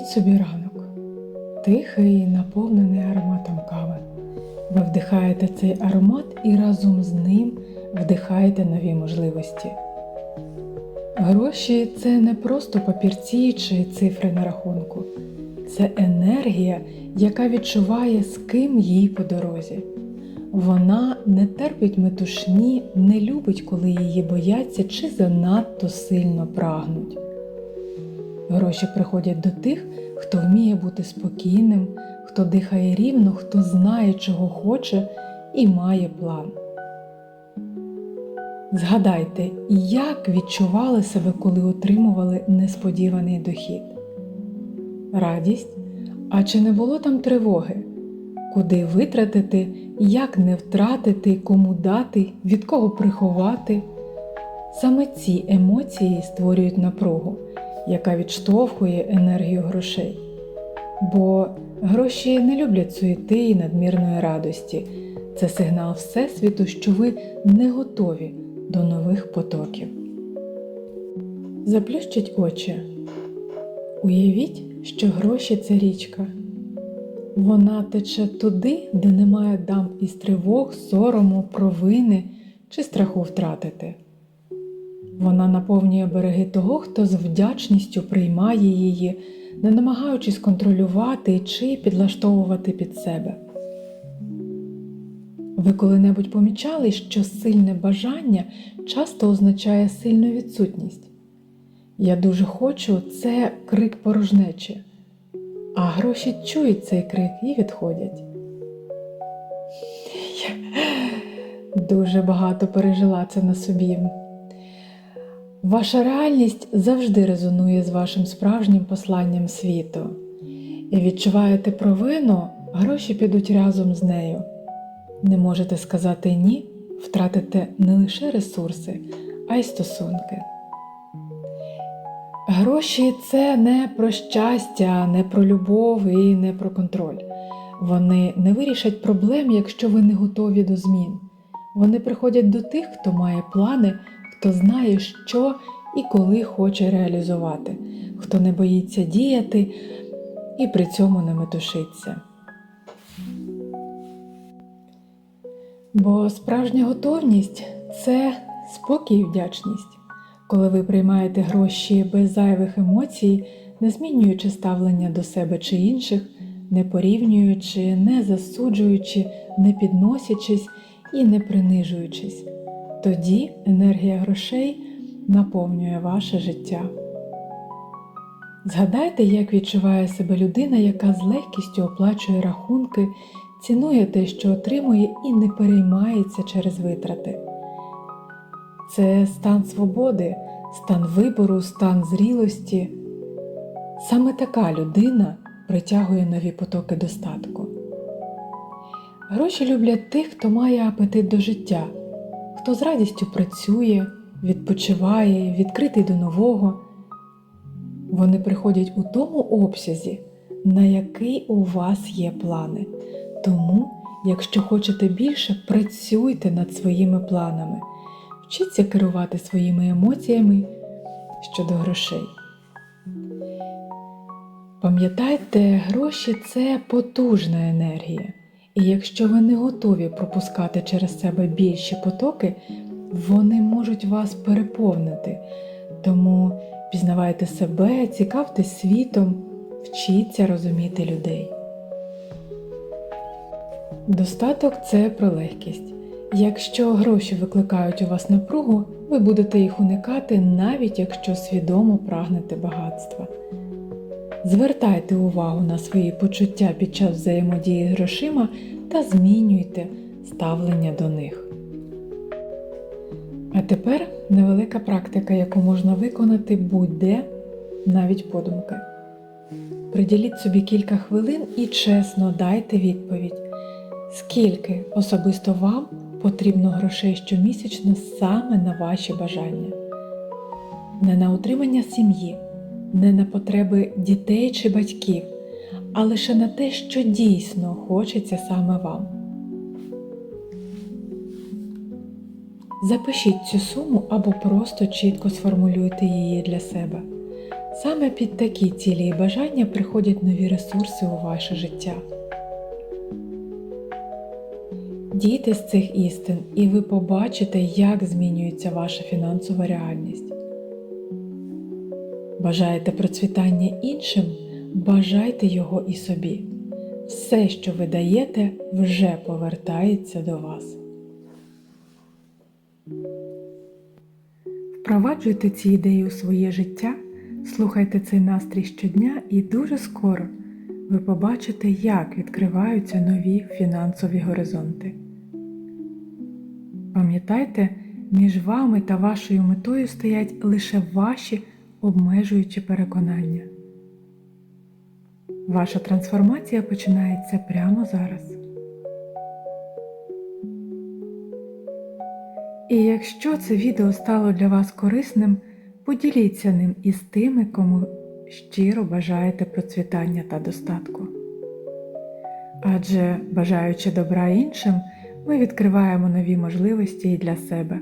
Уявіть собі ранок, тихий, наповнений ароматом кави. Ви вдихаєте цей аромат і разом з ним вдихаєте нові можливості. Гроші це не просто папірці чи цифри на рахунку, це енергія, яка відчуває, з ким їй по дорозі. Вона не терпить метушні, не любить, коли її бояться чи занадто сильно прагнуть. Гроші приходять до тих, хто вміє бути спокійним, хто дихає рівно, хто знає, чого хоче і має план. Згадайте, як відчували себе, коли отримували несподіваний дохід. Радість? А чи не було там тривоги? Куди витратити, як не втратити, кому дати, від кого приховати? Саме ці емоції створюють напругу, яка відштовхує енергію грошей. Бо гроші не люблять суєти і надмірної радості. Це сигнал Всесвіту, що ви не готові до нових потоків. Заплющіть очі. Уявіть, що гроші це річка. Вона тече туди, де немає дамб із тривог, сорому, провини чи страху втратити. Вона наповнює береги того, хто з вдячністю приймає її, не намагаючись контролювати чи підлаштовувати під себе. Ви коли-небудь помічали, що сильне бажання часто означає сильну відсутність? Я дуже хочу це крик порожнечі, а гроші чують цей крик і відходять. Дуже багато пережила це на собі. Ваша реальність завжди резонує з вашим справжнім посланням світу. І відчуваєте провину, гроші підуть разом з нею. Не можете сказати ні, втратите не лише ресурси, а й стосунки. Гроші це не про щастя, не про любов і не про контроль. Вони не вирішать проблем, якщо ви не готові до змін. Вони приходять до тих, хто має плани, хто знає, що і коли хоче реалізувати, хто не боїться діяти і при цьому не метушиться. Бо справжня готовність це спокій і вдячність, коли ви приймаєте гроші без зайвих емоцій, не змінюючи ставлення до себе чи інших, не порівнюючи, не засуджуючи, не підносячись і не принижуючись. Тоді енергія грошей наповнює ваше життя. Згадайте, як відчуває себе людина, яка з легкістю оплачує рахунки, цінує те, що отримує, і не переймається через витрати. Це стан свободи, стан вибору, стан зрілості. Саме така людина притягує нові потоки достатку. Гроші люблять тих, хто має апетит до життя, хто з радістю працює, відпочиває, відкритий до нового. Вони приходять у тому обсязі, на який у вас є плани. Тому, якщо хочете більше, працюйте над своїми планами, вчіться керувати своїми емоціями щодо грошей. Пам'ятайте, гроші це потужна енергія, і якщо ви не готові пропускати через себе більші потоки, вони можуть вас переповнити. Тому пізнавайте себе, цікавтесь світом, вчіться розуміти людей. Достаток це про легкість. Якщо гроші викликають у вас напругу, ви будете їх уникати, навіть якщо свідомо прагнете багатства. Звертайте увагу на свої почуття під час взаємодії з грошима та змінюйте ставлення до них. А тепер невелика практика, яку можна виконати будь-де, навіть подумки. Приділіть собі кілька хвилин і чесно дайте відповідь, скільки особисто вам потрібно грошей щомісячно саме на ваші бажання, не на утримання сім'ї, не на потреби дітей чи батьків, а лише на те, що дійсно хочеться саме вам. Запишіть цю суму або просто чітко сформулюйте її для себе. Саме під такі цілі і бажання приходять нові ресурси у ваше життя. Дійте з цих істин, і ви побачите, як змінюється ваша фінансова реальність. Бажаєте процвітання іншим, бажайте його і собі. Все, що ви даєте, вже повертається до вас. Впроваджуйте ці ідеї у своє життя, слухайте цей настрій щодня, і дуже скоро ви побачите, як відкриваються нові фінансові горизонти. Пам'ятайте, між вами та вашою метою стоять лише ваші обмежуючі переконання. Ваша трансформація починається прямо зараз. І якщо це відео стало для вас корисним, поділіться ним із тими, кому щиро бажаєте процвітання та достатку. Адже, бажаючи добра іншим, ми відкриваємо нові можливості і для себе.